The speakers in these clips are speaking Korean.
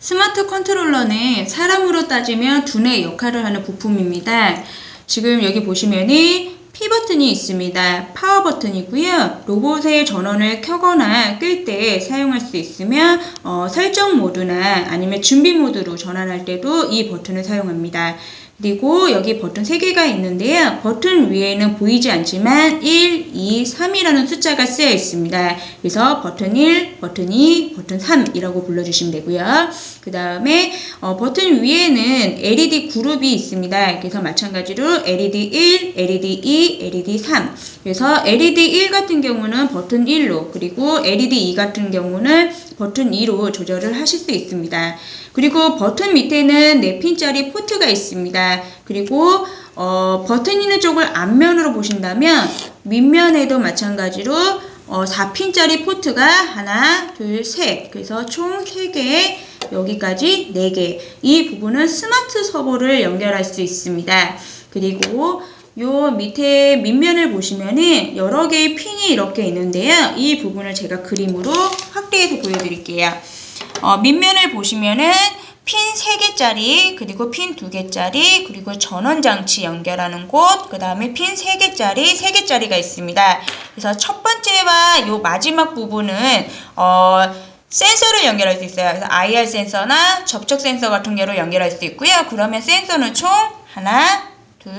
스마트 컨트롤러는 사람으로 따지면 두뇌 역할을 하는 부품입니다. 지금 여기 보시면은 P 버튼이 있습니다. 파워 버튼이고요. 로봇의 전원을 켜거나 끌 때 사용할 수 있으며 어, 설정 모드나 아니면 준비 모드로 전환할 때도 이 버튼을 사용합니다. 그리고 여기 버튼 3개가 있는데요. 버튼 위에는 보이지 않지만 1, 2, 3이라는 숫자가 쓰여 있습니다. 그래서 버튼 1, 버튼 2, 버튼 3이라고 불러주시면 되고요. 그 다음에 어, 버튼 위에는 LED 그룹이 있습니다. 그래서 마찬가지로 LED 1, LED 2, LED 3. 그래서 LED 1 같은 경우는 버튼 1로 그리고 LED 2 같은 경우는 버튼 2로 조절을 하실 수 있습니다. 그리고 버튼 밑에는 4핀짜리 포트가 있습니다. 그리고 어, 버튼 있는 쪽을 앞면으로 보신다면 밑면에도 마찬가지로 어, 4핀짜리 포트가 하나, 둘, 셋. 그래서 총 3개, 여기까지 4개. 이 부분은 스마트 서버를 연결할 수 있습니다. 그리고 요 밑에 밑면을 보시면은 여러 개의 핀이 이렇게 있는데요. 이 부분을 제가 그림으로 확대해서 보여드릴게요. 어, 밑면을 보시면은 핀 3개짜리, 그리고 핀 2개짜리, 그리고 전원장치 연결하는 곳, 그 다음에 핀 3개짜리, 3개짜리가 있습니다. 그래서 첫 번째와 요 마지막 부분은, 어, 센서를 연결할 수 있어요. 그래서 IR 센서나 접촉 센서 같은 경우로 연결할 수 있고요. 그러면 센서는 총 하나, 둘,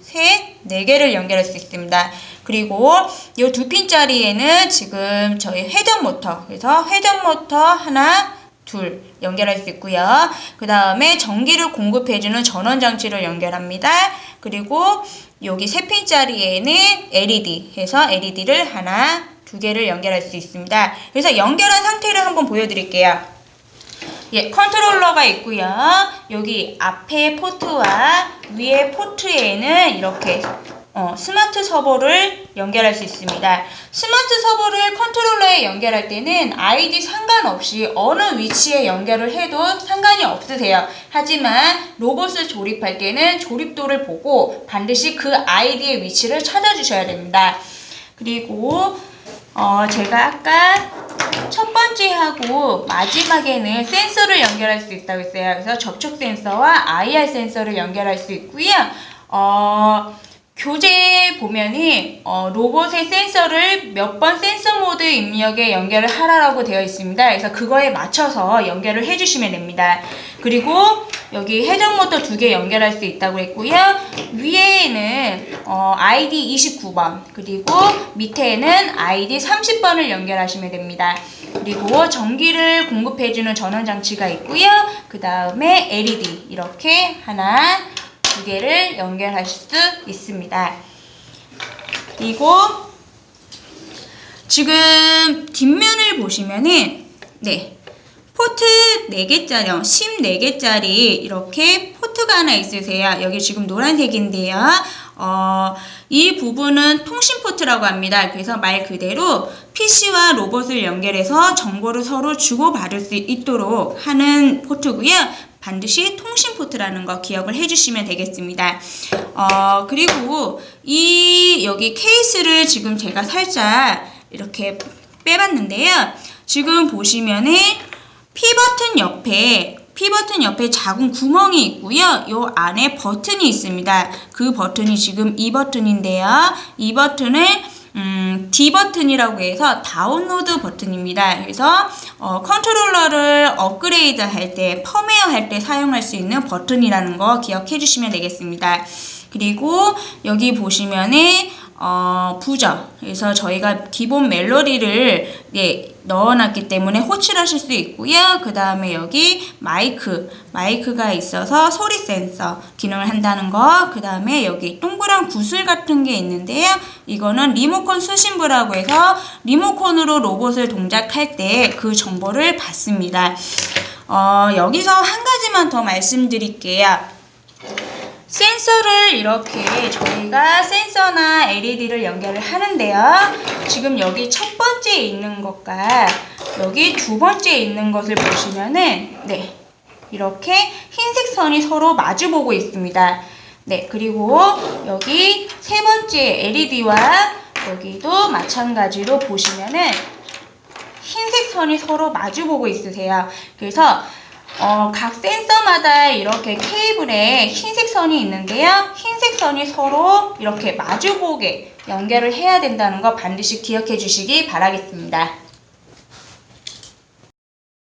셋, 네 개를 연결할 수 있습니다. 그리고 이 두 핀짜리에는 지금 저희 회전 모터, 그래서 회전 모터 하나, 둘 연결할 수 있고요. 그 다음에 전기를 공급해주는 전원 장치를 연결합니다. 그리고 여기 세 핀짜리에는 LED 해서 LED를 하나, 두 개를 연결할 수 있습니다. 그래서 연결한 상태를 한번 보여드릴게요. 예, 컨트롤러가 있고요. 여기 앞에 포트와 위에 포트에는 이렇게 어, 스마트 서버를 연결할 수 있습니다. 스마트 서버를 컨트롤러에 연결할 때는 아이디 상관없이 어느 위치에 연결을 해도 상관이 없으세요. 하지만 로봇을 조립할 때는 조립도를 보고 반드시 그 아이디의 위치를 찾아주셔야 됩니다. 그리고 어, 제가 아까 첫 번째 하고 마지막에는 센서를 연결할 수 있다고 했어요. 그래서 접촉 센서와 IR 센서를 연결할 수 있고요. 어, 교재에 보면은 어, 로봇의 센서를 몇 번 센서 모드 입력에 연결을 하라고 되어 있습니다. 그래서 그거에 맞춰서 연결을 해주시면 됩니다. 그리고 여기 회전 모터 두 개 연결할 수 있다고 했고요. 위에는 어, ID 29번 그리고 밑에는 ID 30번을 연결하시면 됩니다. 그리고 전기를 공급해주는 전원 장치가 있고요. 그 다음에 LED 이렇게 하나 두 개를 연결하실 수 있습니다. 그리고 지금 뒷면을 보시면은 네 포트 4개짜리, 심 4개짜리 이렇게 포트가 하나 있으세요. 여기 지금 노란색인데요. 어, 이 부분은 통신 포트라고 합니다. 그래서 말 그대로 PC와 로봇을 연결해서 정보를 서로 주고받을 수 있도록 하는 포트고요. 반드시 통신 포트라는 거 기억을 해주시면 되겠습니다. 어, 그리고 이 여기 케이스를 지금 제가 살짝 이렇게 빼봤는데요. 지금 보시면은 P 버튼 옆에 P 버튼 옆에 작은 구멍이 있고요. 요 안에 버튼이 있습니다. 그 버튼이 지금 이 버튼인데요. 이 버튼을 음, D 버튼이라고 해서 다운로드 버튼입니다. 그래서 어, 컨트롤러를 업그레이드 할 때, 펌웨어 할 때 사용할 수 있는 버튼이라는 거 기억해 주시면 되겠습니다. 그리고 여기 보시면은 어, 부저. 그래서 저희가 기본 멜로디를 예, 넣어놨기 때문에 호출하실 수 있고요. 그 다음에 여기 마이크. 마이크가 있어서 소리 센서 기능을 한다는 거. 그 다음에 여기 동그란 구슬 같은 게 있는데요. 이거는 리모컨 수신부라고 해서 리모컨으로 로봇을 동작할 때 그 정보를 받습니다. 어, 여기서 한 가지만 더 말씀드릴게요. 센서를 이렇게 저희가 센서나 LED를 연결을 하는데요. 지금 여기 첫 번째 있는 것과 여기 두 번째 있는 것을 보시면은 네 이렇게 흰색 선이 서로 마주보고 있습니다. 네 그리고 여기 세 번째 LED와 여기도 마찬가지로 보시면은 흰색 선이 서로 마주보고 있으세요. 그래서 어, 각 센서마다 이렇게 케이블에 흰색 선이 있는데요. 흰색 선이 서로 이렇게 마주보게 연결을 해야 된다는 거 반드시 기억해 주시기 바라겠습니다.